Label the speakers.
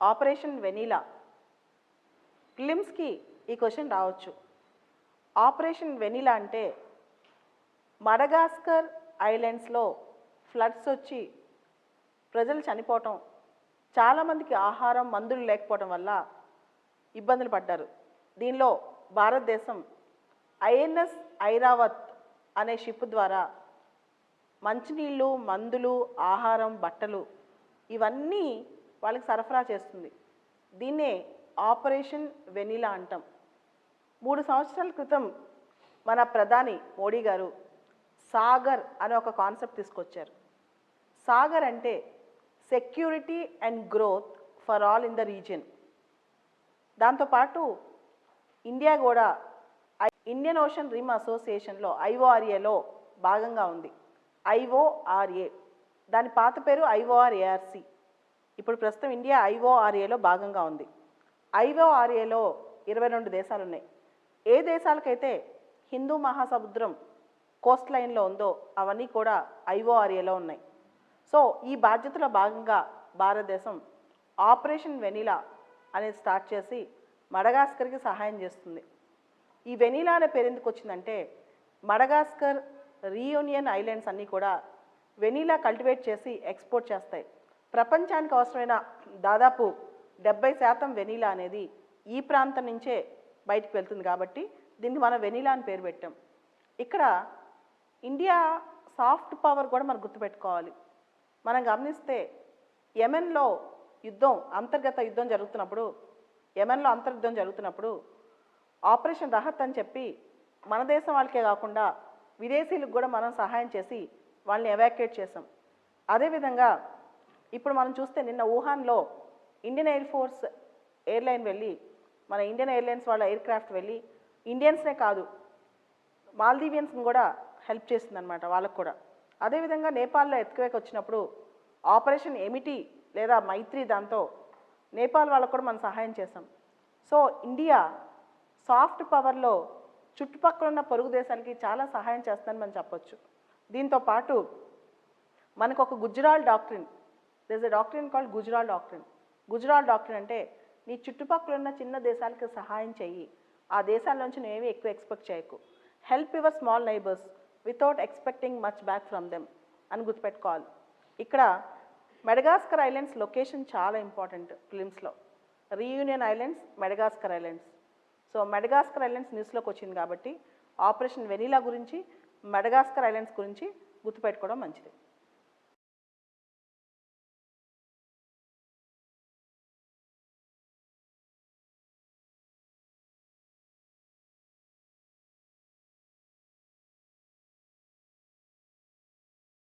Speaker 1: Operation vanilla. ఫిలిమ్స్కి ఈ question రావచ్చు. Operation vanilla అంటే మడగాస్కర్ ఐలాండ్స్లో ఫ్లడ్స్ వచ్చి ప్రజలు చనిపోవటం చాలామందికి ఆహారం మందులు లేకపోవడం వల్ల ఇబ్బందులు పడ్డారు. దీనిలో భారతదేశం ఐఎన్ఎస్ ఐరావత్ అనే షిప్ ద్వారా మంచినీళ్ళు మందులు ఆహారం బట్టలు ఇవన్నీ వాళ్ళకి సరఫరా చేస్తుంది. దీన్నే ఆపరేషన్ వెనిలా అంటాం. మూడు సంవత్సరాల క్రితం మన ప్రధాని మోడీ గారు సాగర్ అనే ఒక కాన్సెప్ట్ తీసుకొచ్చారు. సాగర్ అంటే security and growth for all in the region. దాంతోపాటు ఇండియా కూడా ఇండియన్ ఓషన్ రిమ్ అసోసియేషన్లో ఐఓఆర్ఏలో భాగంగా ఉంది. ఐఓఆర్ఏ. దాని పాత పేరు ఐఓఆర్ఏఆర్సి. ఇప్పుడు ప్రస్తుతం ఇండియా ఐఓఆర్ఏలో భాగంగా ఉంది. ఐఓఆర్ఏలో ఇరవై రెండు దేశాలు ఉన్నాయి ఏ దేశాలకైతే హిందూ మహాసముద్రం కోస్ట్ లైన్లో ఉందో అవన్నీ కూడా ఐఓఆర్ఏలో ఉన్నాయి. సో ఈ బాధ్యతలో భాగంగా భారతదేశం ఆపరేషన్ వెనిలా అనేది స్టార్ట్ చేసి మడగాస్కర్కి సహాయం చేస్తుంది. ఈ వెనీలా అనే పేరు ఎందుకు వచ్చిందంటే మడగాస్కర్ రీయూనియన్ ఐలాండ్స్ అన్నీ కూడా వెనీలా కల్టివేట్ చేసి ఎక్స్పోర్ట్ చేస్తాయి. ప్రపంచానికి అవసరమైన దాదాపు డెబ్బై శాతం వెనీలా అనేది ఈ ప్రాంతం నుంచే బయటకు వెళ్తుంది కాబట్టి దీనికి మనం వెనీలా అని పేరు పెట్టాం. ఇక్కడ ఇండియా సాఫ్ట్ పవర్ కూడా మనం గుర్తుపెట్టుకోవాలి. మనం గమనిస్తే యెమెన్లో యుద్ధం అంతర్గత యుద్ధం జరుగుతున్నప్పుడు యెమెన్లో అంతర్యుద్ధం జరుగుతున్నప్పుడు ఆపరేషన్ రహత్ అని చెప్పి మన దేశం వాళ్ళకే కాకుండా విదేశీయులకు కూడా మనం సహాయం చేసి వాళ్ళని ఎవాక్యుయేట్ చేసాం అదేవిధంగా ఇప్పుడు మనం చూస్తే నిన్న వుహాన్లో ఇండియన్ ఎయిర్ ఫోర్స్ ఎయిర్లైన్ వెళ్ళి మన ఇండియన్ ఎయిర్లైన్స్ వాళ్ళ ఎయిర్ క్రాఫ్ట్ వెళ్ళి ఇండియన్స్నే కాదు మాల్దీవియన్స్ని కూడా హెల్ప్ చేసిందనమాట వాళ్ళకు కూడా. అదేవిధంగా నేపాల్లో ఎత్తుకువేక్ వచ్చినప్పుడు ఆపరేషన్ ఎమిటీ లేదా మైత్రి దాంతో నేపాల్ వాళ్ళకు కూడా మనం సహాయం చేసాం సో ఇండియా సాఫ్ట్ పవర్లో చుట్టుపక్కల ఉన్న పొరుగు దేశాలకి చాలా సహాయం చేస్తుందని మనం చెప్పొచ్చు. దీంతో పాటు మనకు ఒక Gujral doctrine this a doctrine called Gujral doctrine Gujral doctrine అంటే నీ చుట్టుపక్కల ఉన్న చిన్న దేశాలకు సహాయం చెయ్యి. ఆ దేశాల నుంచి నువ్వేమీ ఎక్కువ ఎక్స్పెక్ట్ చేయకు. Help your small neighbours without expecting much back from them అని గుర్తుపెట్టుకోవాలి. ఇక్కడ మెడగాస్కర్ ఐలాండ్స్ లొకేషన్ చాలా important ఫిలిమ్స్లో Reunion islands Madagascar islands so Madagascar islands న్యూస్లోకి వచ్చింది కాబట్టి ఆపరేషన్ వెనీలా గురించి మెడగాస్కర్ ఐలాండ్స్ గురించి గుర్తుపెట్టుకోవడం మంచిది.